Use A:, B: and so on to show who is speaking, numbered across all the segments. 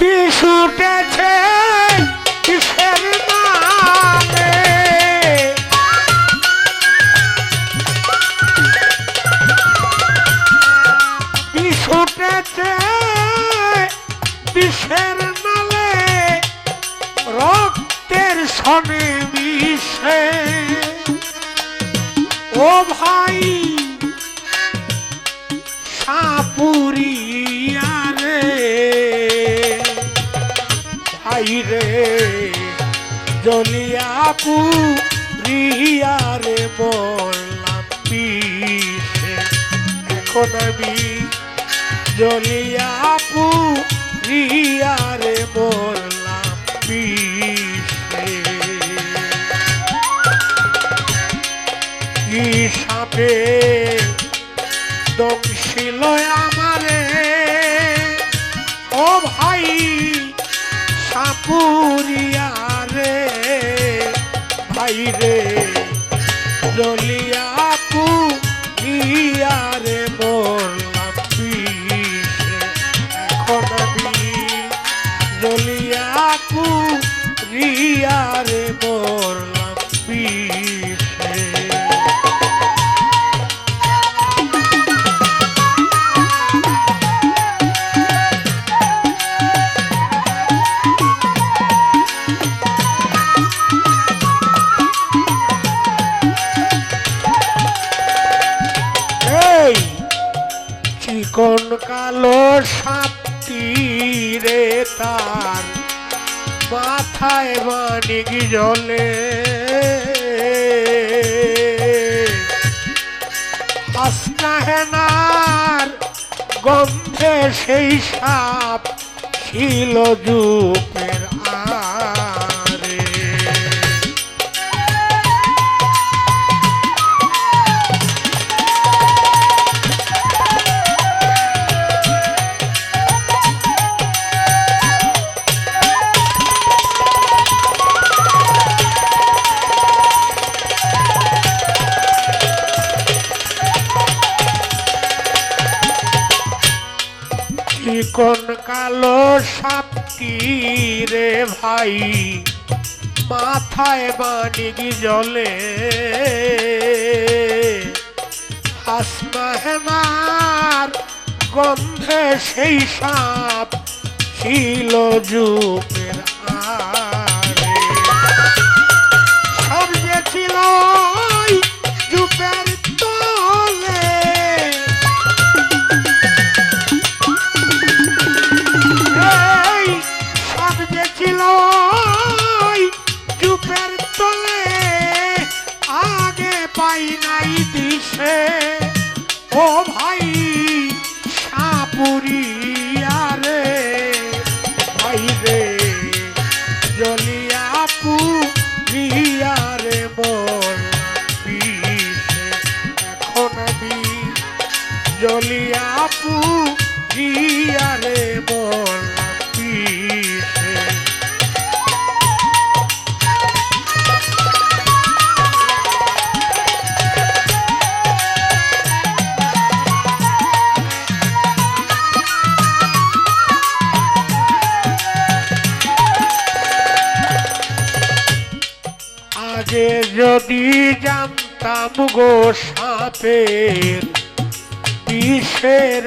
A: উঠেছে কিসের নামে? উঠেছে বিষের নালে রক্তের সনে মিশে। ও ভাই সাপুরিয়া রে। জলিয়াপু রিয়া রে বললাম বিষে এখন আমি জলিয়াপু রিয়া রে বললাম বিষে কি সাপে দমশিল আমারে? ও ভাই সাপুরিয়া রে ভাই রে জলিয়াপু চিকন কালো সাপটি রে তার? মাথায় মানিক জলে। হাসনা হেনার গন্ধে সেই সাপ ছিল জুপের চিকন কালো সাপটি রে ভাই? মাথায় বাণিগি জলে হাসমার গন্ধে সেই সাপ ছিল যুগের পাই নাই দিশে। ও ভাই সাপুরিয়া রে ভাই রে, জলিয়াপু রিয়া রে বল এখন আমি জলিয়াপু রিয়া রে বল যদি জানতাম গো সাপের বিষের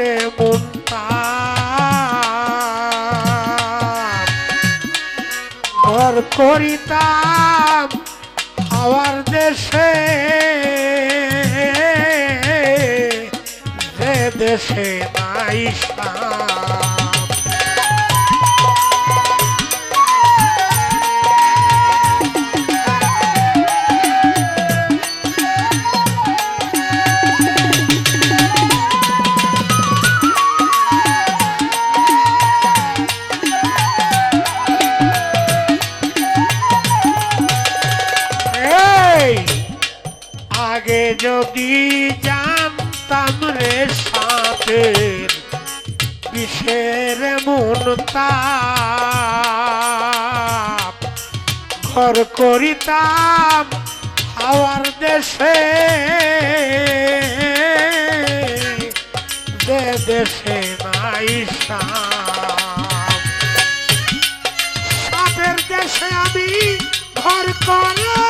A: ঘর করিতাম হাওয়ার দেশে যে দেশে নাই যদি জানতাম রে সাঁতের বিষের মনতা ঘর করিতাম আমার দেশে, যে দেশে নাই সাপের দেশে আমি ঘর করা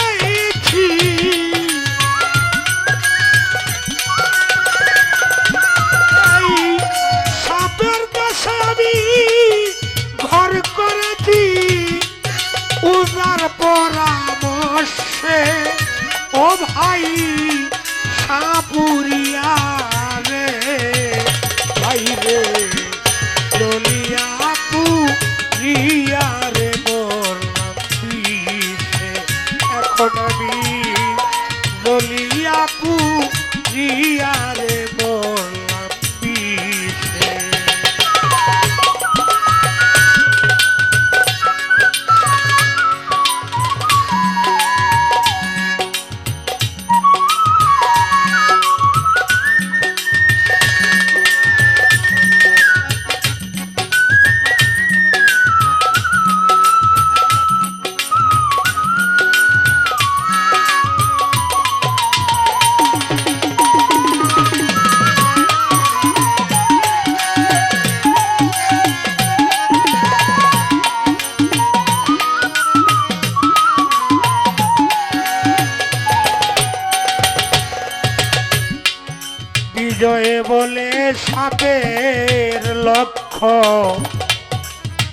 A: বলে সাপের লক্ষ্য।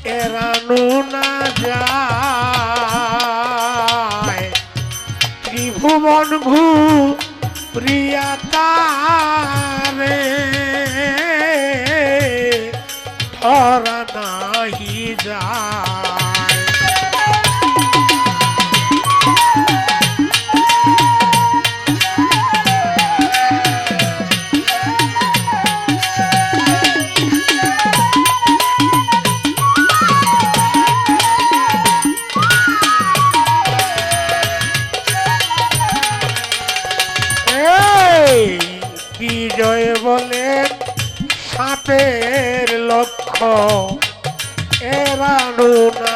A: এরানু না যায়। ত্রিভুবন ঘু প্রিয়তারে ধরা নাহি যায়। বিজয় বলে সাপের লক্ষ্য এরা না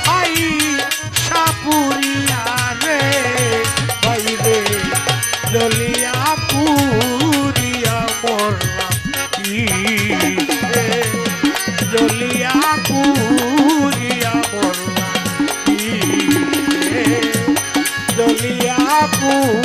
A: ভাই, সাপুরিয়া রে ভাই রে ললিয়া পুরিয়া মরলাম কি রে ললিয়া পুরিয়া মরলাম কি রে ললিয়া পুরিয়া